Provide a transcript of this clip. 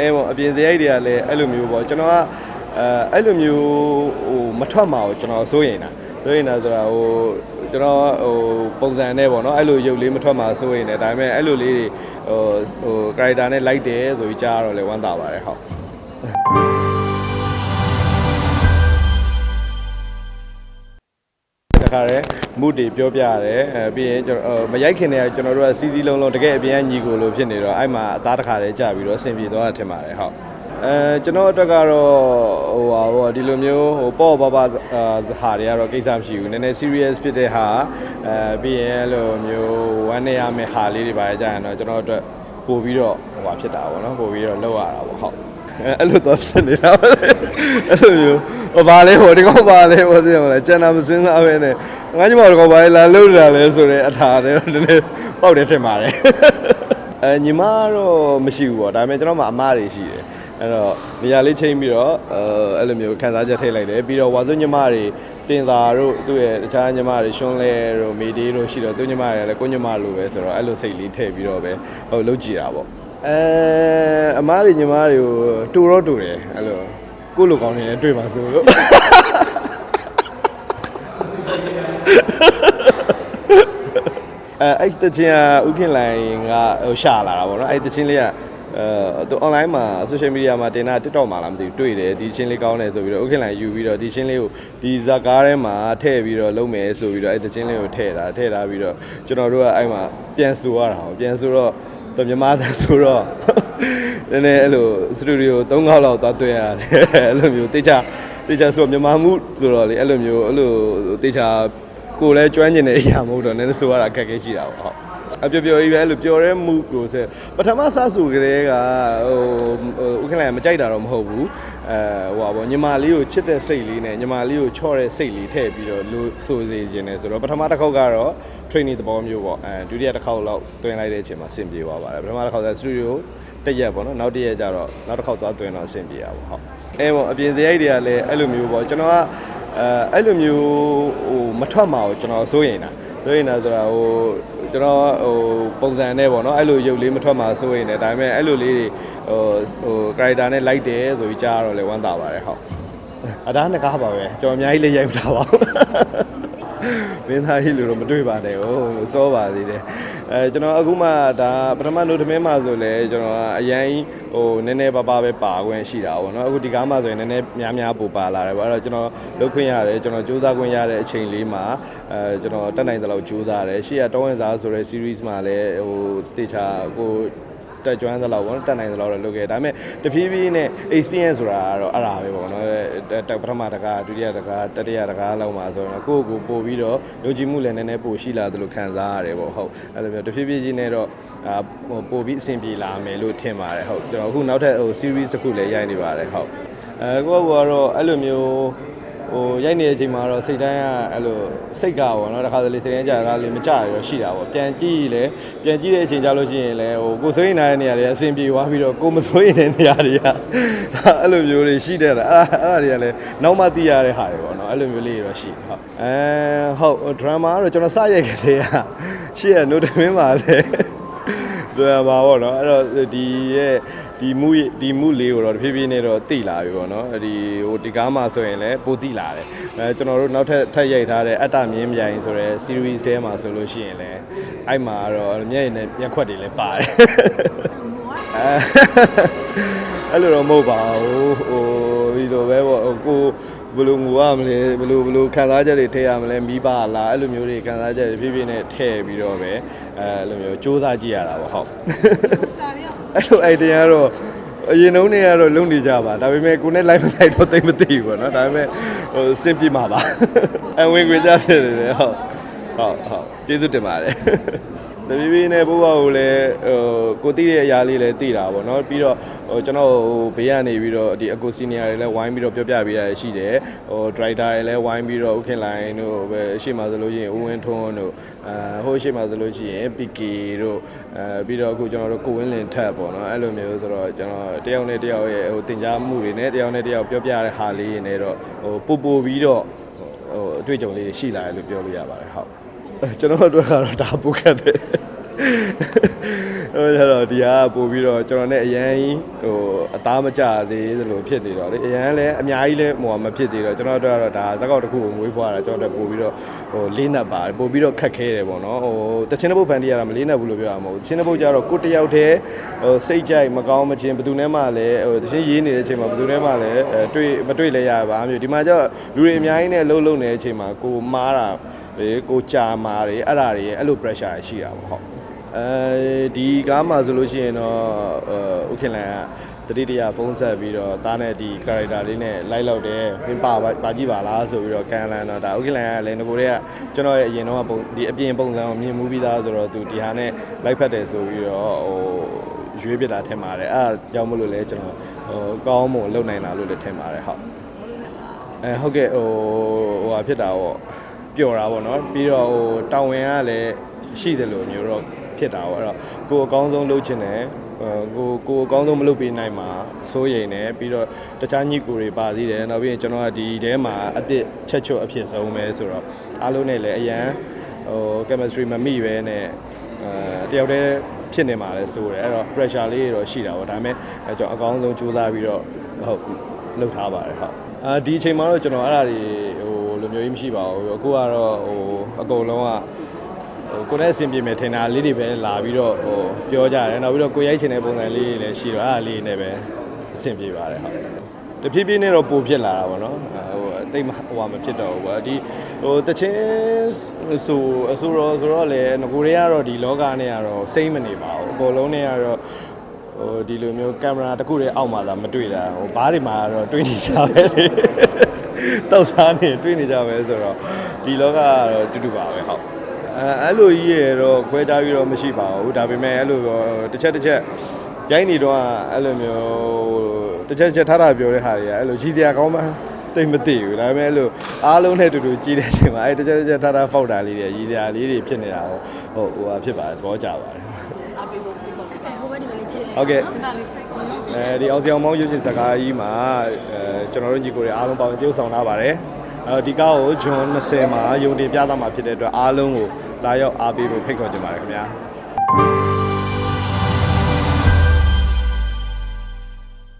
အဲပေါ့အပြင်စရိုက်တွေကလည်းအဲ့လိုမျိုးပေါ့ကျွန်တော်ကအဲအဲ့လိုမျိုးဟိုမထွက်မှာကိုကျွန်တော်စိုးရင်တာစိုးရင်တာဆိုတာဟိုကျွန်တော်ဟိုပုံစံနဲ့ပေါ့နော်အဲ့လိုရုပ်လေးမထွက်မှာစိုးရင်တယ်ဒါပေမဲ့အဲ့လိုလေးတွေဟိုဟို character နဲ့ like တယ်ဆိုပြီးကြားရတော့လေဝမ်းသာပါတယ်ဟုတ် တခါရဲမူတွေပြောပြရတယ်အဲပြီးရင်ကျွန်တော်မရိုက်ခင်တည်းကကျွန်တော်တို့ကစီးစီးလုံးလုံးတကယ်အပြင်ကညီကိုလိုဖြစ်နေတော့အဲ့မှာအသားတစ်ခါတည်းကြာပြီးတော့အဆင်ပြေသွားတာထင်ပါတယ်ဟုတ်အဲကျွန်တော်အတွက်ကတော့ဟိုဟာဟိုဒီလိုမျိုးဟိုပေါ့ပါပါအာဟာတွေကတော့ကိစ္စမရှိဘူးနည်းနည်း serious ဖြစ်တဲ့ဟာအဲပြီးရင်အဲ့လိုမျိုးဝမ်းနေရမယ့်ဟာလေးတွေပါကြရင်တော့ကျွန်တော်အတွက်ပို့ပြီးတော့ဟိုဟာဖြစ်တာပေါ့နော်ပို့ပြီးတော့လောက်ရတာပေါ့ဟုတ် အဲ့လိုတော့ဖြစ်နေတာအဲ့လိုမျိုးဟိုဘာလဲဟိုဒီကောင်ဘာလဲဟိုသိရမလားကျန်တာမစင်းစားပဲနဲ့ငါညီမတို့ကောင်ဘာလဲလာလို့တာလဲဆိုတော့အထာတယ်နည်းနည်းပေါက်တယ်ထင်ပါတယ်အဲညီမတော့မရှိဘူးပေါ့ဒါပေမဲ့ကျွန်တော်မှအမားတွေရှိတယ်အဲ့တော့နေရာလေးချိန်ပြီးတော့အဲအဲ့လိုမျိုးခန်းစားချက်ထည့်လိုက်တယ်ပြီးတော့ဝါစွညီမတွေတင်သာတို့သူ့ရဲ့တခြားညီမတွေရှွန်းလဲတို့မေဒီတို့ရှိတော့သူညီမတွေလည်းကိုညီမလိုပဲဆိုတော့အဲ့လိုစိတ်လေးထည့်ပြီးတော့ပဲဟိုလုပ်ကြည့်တာပေါ့ အဲအမားတွေညီမတွေကိုတူတော့တူတယ်အဲ့လိုကိုယ့်လိုကောင်းနေတယ်တွေ့ပါဆိုလို့အဲအဲ့တချင်းကဥခင်လိုင်ကဟိုရှာလာတာပေါ့နော်အဲ့တချင်းလေးကအဲသူ online မှာ social media မှာတင်တာ TikTok မှာလားမသိဘူးတွေ့တယ်ဒီချင်းလေးကောင်းတယ်ဆိုပြီးတော့ဥခင်လိုင်ယူပြီးတော့ဒီချင်းလေးကိုဒီဇာကားထဲမှာထည့်ပြီးတော့လုပ်မယ်ဆိုပြီးတော့အဲ့တချင်းလေးကိုထည့်တာထည့်ထားပြီးတော့ကျွန်တော်တို့ကအဲ့မှာပြန်ဆိုရတာဟောပြန်ဆိုတော့ သူမြမစားဆိုတော့နည်းနည်းအဲ့လိုစတူဒီယို၃ခေါက်လောက်သွားတွေ့ရတယ်အဲ့လိုမျိုးတေချာတေချာဆိုမြန်မာမှုဆိုတော့လေအဲ့လိုမျိုးအဲ့လိုတေချာကိုယ်လည်းကျွမ်းကျင်တဲ့အရာမဟုတ်တော့နည်းနည်းဆိုရတာအခက်အခဲရှိတာပေါ့ဟုတ်အပျော်ပျော်ကြီးပဲအဲ့လိုပျော်တဲ့မှုကိုဆက်ပထမစဆိုကြတဲ့ကဟိုဟိုဥက္ကဋ္ဌမကြိုက်တာတော့မဟုတ်ဘူး အဲဟိုပါပေါ့ညီမလေးကိုချစ်တဲ့စိတ်လေးနဲ့ညီမလေးကိုချော့တဲ့စိတ်လေးထည့်ပြီးတော့လို့ဆိုစေခြင်းနဲ့ဆိုတော့ပထမတစ်ခေါက်ကတော့ training သဘောမျိုးပေါ့အဲဒုတိယတစ်ခေါက်လောက်တွင်လိုက်တဲ့အချိန်မှာအဆင်ပြေသွားပါတယ်ပထမတစ်ခေါက်ဆိုစတူဒီယိုတစ်ရက်ပေါ့နော်နောက်တစ်ရက်ကျတော့နောက်တစ်ခေါက်သွားတွင်တော့အဆင်ပြေတာပေါ့ဟုတ်အဲပေါ့အပြင်စရိုက်တွေကလည်းအဲ့လိုမျိုးပေါ့ကျွန်တော်ကအဲအဲ့လိုမျိုးဟိုမထွက်မှာကိုကျွန်တော်စိုးရင်တာစိုးရင်တာဆိုတာဟို ကျွန်တော်ဟိုပုံစံနဲ့ပေါ့နော်အဲ့လိုရုပ်လေးမထွက်မှာစိုးရင်တယ်ဒါပေမဲ့အဲ့လိုလေးတွေဟိုဟို character နဲ့ like တယ်ဆိုပြီးကြားရတော့လေဝမ်းသာပါတယ်ဟုတ်အဒါနှစ်ကားပါပဲကျွန်တော်အများကြီးလေးရိုက်မထားပါဘူး မင်းသားကြီးလူတော့မတွေ့ပါနဲ့ဟိုစောပါသေးတယ်အဲကျွန်တော်အခုမှဒါပထမ note သမင်းမှာဆိုလဲကျွန်တော်ကအရင်ဟိုနည်းနည်းပါးပါးပဲပါခွင့်ရှိတာပေါ့နော်အခုဒီကားမှာဆိုရင်နည်းနည်းများများပိုပါလာတယ်ပေါ့အဲ့တော့ကျွန်တော်လုပ်ခွင့်ရတယ်ကျွန်တော်စူးစမ်းခွင့်ရတဲ့အချိန်လေးမှာအဲကျွန်တော်တက်နိုင်သလောက်စူးစမ်းရတယ်ရှေ့ကတောင်းဝင်စားဆိုတဲ့ series မှာလည်းဟိုတေချာကိုတက်ကြွမ်းသလောက်ပေါ့နော်တက်နိုင်သလောက်တော့လုပ်ခဲ့ဒါပေမဲ့တဖြည်းဖြည်းနဲ့ experience ဆိုတာကတော့အဲ့ဒါပဲပေါ့နော် တက်ပထမတကားဒုတိယတကားတတိယတကားလောက်မှာဆိုတော့ကိုယ့်ကိုယ်ပို့ပြီးတော့ယုံကြည်မှုလည်းနည်းနည်းပို့ရှိလာသလိုခံစားရတယ်ပေါ့ဟုတ်အဲ့လိုမျိုးတဖြည်းဖြည်းချင်းနဲ့တော့အာဟိုပို့ပြီးအဆင်ပြေလာမယ်လို့ထင်ပါတယ်ဟုတ်ကျွန်တော်အခုနောက်ထပ်ဟို series တစ်ခုလည်းရိုက်နေပါတယ်ဟုတ်အဲကိုယ့်ကတော့အဲ့လိုမျိုး ဟိုရိုက်နေတဲ့အချိန်မှာတော့စိတ်တိုင်းကအဲ့လိုစိတ်ကပေါ့နော်တခါတလေစိတ်တိုင်းကြာတာလေးမကြရတော့ရှိတာပေါ့ပြန်ကြည့်လေပြန်ကြည့်တဲ့အချိန်ကြာလို့ရှိရင်လည်းဟိုကိုစိုးရင်နေတဲ့နေရာတွေအဆင်ပြေသွားပြီးတော့ကိုမစိုးရင်တဲ့နေရာတွေကအဲ့လိုမျိုးတွေရှိတဲ့တာအဲ့ဒါအဲ့ဒါတွေကလည်းနောက်မှသိရတဲ့ဟာတွေပေါ့နော်အဲ့လိုမျိုးလေးတွေတော့ရှိတယ်ဟုတ်အဲဟုတ်ဒရမာကတော့ကျွန်တော်စရိုက်ခဲ့တဲ့ကရှေ့က note မင်းပါလေဒရမာပေါ့နော်အဲ့တော့ဒီရဲ့ ဒီမူဒီမူလေးကိုတော့တဖြည်းဖြည်းနဲ့တော့တိလာပြီပေါ့နော်ဒီဟိုဒီကားမှာဆိုရင်လည်းပိုတိလာတယ်အဲကျွန်တော်တို့နောက်ထပ်ထပ်ရိုက်ထားတဲ့အတ္တမြင်းမြိုင်ဆိုတဲ့ series ထဲမှာဆိုလို့ရှိရင်လည်းအဲ့မှာတော့မျက်ရည်နဲ့မျက်ခွက်တွေလည်းပါတယ်အဲအဲ့လိုတော့မဟုတ်ပါဘူးဟိုဒီလိုပဲပေါ့ဟိုကိုဘယ်လိုငူရမလဲဘယ်လိုဘယ်လိုခံစားချက်တွေထည့်ရမလဲမိပါလားအဲ့လိုမျိုးတွေခံစားချက်တွေဖြည်းဖြည်းနဲ့ထည့်ပြီးတော့ပဲအဲအဲ့လိုမျိုးစူးစမ်းကြည့်ရတာပေါ့ဟုတ် အဲ့လို idea ကတော့အရင်တုန်းကကတော့လုံနေကြပါဒါပေမဲ့ကိုနဲ့ live လိုက်တော့သိမသိဘူးပေါ့နော်ဒါပေမဲ့ဟိုစင်ပြမှာပါအဝင်ခွေကြဖြစ်နေတယ်ဟုတ်ဟုတ်ဟုတ်ကျေးဇူးတင်ပါတယ် တပီးပီးနဲ့ဘိုးဘကိုလည်းဟိုကိုတိတဲ့အရာလေးလည်းသိတာပေါ့နော်ပြီးတော့ဟိုကျွန်တော်ဟိုဘေးကနေပြီးတော့ဒီအကိုစီနီယာတွေလည်းဝိုင်းပြီးတော့ပြောပြပေးရရှိတယ်ဟိုဒရိုက်တာတွေလည်းဝိုင်းပြီးတော့ဥခင်လိုင်းတို့ပဲအရှိမှဆိုလို့ရှိရင်ဦးဝင်းထွန်းတို့အဲဟိုအရှိမှဆိုလို့ရှိရင် PK တို့အဲပြီးတော့အခုကျွန်တော်တို့ကိုဝင်းလင်ထက်ပေါ့နော်အဲ့လိုမျိုးဆိုတော့ကျွန်တော်တယောက်နဲ့တယောက်ရဲ့ဟိုတင် जा မှုတွေနဲ့တယောက်နဲ့တယောက်ပြောပြတဲ့ဟာလေးတွေနဲ့တော့ဟိုပို့ပို့ပြီးတော့ဟိုအတွေ့အကြုံလေးတွေရှိလာတယ်လို့ပြောလို့ရပါတယ်ဟုတ်ကျွန်တော်တို့ကတော့ဒါပုတ်ခတ်တယ် ဟိုကျတော့ဒီဟာပို့ပြီးတော့ကျွန်တော်နဲ့အရန်ကြီးဟိုအသားမကျသေးသလိုဖြစ်နေတော့လေအရန်လည်းအများကြီးလည်းဟိုမဖြစ်သေးတော့ကျွန်တော်တို့ကတော့ဒါဇက်ကောက်တစ်ခုကိုမွေးဖွားတာကျွန်တော်တို့ပို့ပြီးတော့ဟိုလေးနပ်ပါတယ်ပို့ပြီးတော့ခက်ခဲတယ်ပေါ့နော်ဟိုတချင်းတစ်ပုတ်ဖန်တီးရတာမလေးနပ်ဘူးလို့ပြောရမှာမဟုတ်ဘူးတချင်းတစ်ပုတ်ကျတော့ကိုတစ်ယောက်တည်းဟိုစိတ်ကြိုက်မကောင်းမချင်းဘယ်သူနဲ့မှလည်းဟိုတချင်းရေးနေတဲ့အချိန်မှာဘယ်သူနဲ့မှလည်းအဲတွေ့မတွေ့လဲရပါမျိုးဒီမှာကျတော့လူတွေအများကြီးနဲ့လှုပ်လှုပ်နေတဲ့အချိန်မှာကိုမားတာလေကိုကြာမာတွေအဲ့ဒါတွေအဲ့လို pressure ရှိတာပေါ့ဟုတ် အဲဒီကားမှာဆိုလို့ရှိရင်တော့ဥခင်လန်ကတတိတရဖုန်းဆက်ပြီးတော့တားနဲ့ဒီ character လေးနဲ့လိုက်လောက်တယ်မင်းပါပါကြည့်ပါလားဆိုပြီးတော့ကန်လန်တော့ဒါဥခင်လန်ကလည်းငကိုတွေကကျွန်တော်ရဲ့အရင်တော့ပုံဒီအပြင်ပုံစံကိုမြင်မှုပြီးသားဆိုတော့သူဒီဟာနဲ့လိုက်ဖက်တယ်ဆိုပြီးတော့ဟိုရွေးပြတာထင်ပါတယ်အဲ့ဒါကြောင့်မလို့လဲကျွန်တော်ဟိုကောင်းမွန်လုပ်နိုင်တာလို့လည်းထင်ပါတယ်ဟုတ်အဲဟုတ်ကဲ့ဟိုဟိုဟာဖြစ်တာပေါ့ပျော်တာပေါ့နော်ပြီးတော့ဟိုတောင်ဝင်ကလည်းရှိတယ်လို့မျိုးတော့ ဖြစ်တာပေါ့အဲ့တော့ကိုယ်အကောင်းဆုံးလုပ်ချင်တယ်ဟိုကိုကိုယ်အကောင်းဆုံးမလုပ်ပေးနိုင်မှာစိုးရိမ်တယ်ပြီးတော့တခြားညီကိုတွေပါသေးတယ်နောက်ပြီးရင်ကျွန်တော်ကဒီထဲမှာအစ်စ်ချက်ချွတ်အဖြစ်ဆုံးပဲဆိုတော့အားလုံးနဲ့လည်းအရန်ဟို chemistry မမိပဲနဲ့အဲတယောက်တည်းဖြစ်နေမှာလဲဆိုတယ်အဲ့တော့ pressure လေးတွေတော့ရှိတာပေါ့ဒါပေမဲ့အဲကျွန်တော်အကောင်းဆုံးကြိုးစားပြီးတော့ဟုတ်လုပ်ထားပါတယ်ဟုတ်အာဒီအချိန်မှာတော့ကျွန်တော်အဲ့ဒါတွေဟိုလိုမျိုးကြီးမရှိပါဘူးအခုကတော့ဟိုအကုန်လုံးက ဟိုကိုယ်နဲ့အဆင်ပြေမယ်ထင်တာလေးတွေပဲလာပြီးတော့ဟိုပြောကြတယ်နောက်ပြီးတော့ကိုယ်ရိုက်ချင်တဲ့ပုံစံလေးတွေလည်းရှိတော့အဲ့ဒါလေးနဲ့ပဲအဆင်ပြေပါတယ်ဟုတ်တဖြည်းဖြည်းနဲ့တော့ပိုဖြစ်လာတာပေါ့နော်ဟိုအသိမဟိုဟာမဖြစ်တော့ဘူးကွာဒီဟိုတချင်းဆိုအဆိုတော့ဆိုတော့လေငကိုတွေကတော့ဒီလောကနဲ့ကတော့စိမ့်မနေပါဘူးအကုန်လုံးနဲ့ကတော့ဟိုဒီလိုမျိုးကင်မရာတစ်ခုတည်းအောက်မှာသာမတွေ့တာဟိုဘားတွေမှာတော့တွေ့နေကြပဲလေတောက်စားနေတွေ့နေကြပဲဆိုတော့ဒီလောကကတော့တူတူပါပဲဟုတ် အဲအဲ့လိုကြီးရတော့ခွဲခြားပြီးတော့မရှိပါဘူးဒါပေမဲ့အဲ့လိုတစ်ချက်တစ်ချက်ရိုင်းနေတော့အဲ့လိုမျိုးတစ်ချက်တစ်ချက်ထားတာပြောတဲ့ဟာတွေကအဲ့လိုကြီးစရာကောင်းမှတိတ်မသိဘူးဒါပေမဲ့အဲ့လိုအားလုံးနဲ့တူတူကြီးတဲ့အချိန်မှာအဲ့တစ်ချက်တစ်ချက်ထားထားဖောက်တာလေးတွေကြီးစရာလေးတွေဖြစ်နေတာဟုတ်ဟိုဟိုဟာဖြစ်ပါတယ်သဘောကျပါတယ်အားပေးဖို့ပြီးပါပြီဟိုဘက်ဒီဘက်လေးချေးလိုက်ဟုတ်ကဲ့နားလေးဖိတ်ပါအဲဒီအောင်ပြောင်မောင်းရုပ်ရှင်ဇာတ်ကားကြီးမှာအဲကျွန်တော်တို့ညီကိုတွေအားလုံးပါဝင်ကြိုးဆောင်ထားပါတယ် အဲဒီကားကိုဂျွန်20မှာယုံတင်ပြသမှာဖြစ်တဲ့အတွက်အားလုံးကိုလာရောက်အားပေးဖို့ဖိတ်ခေါ်ချင်ပါတယ်ခင်ဗျာ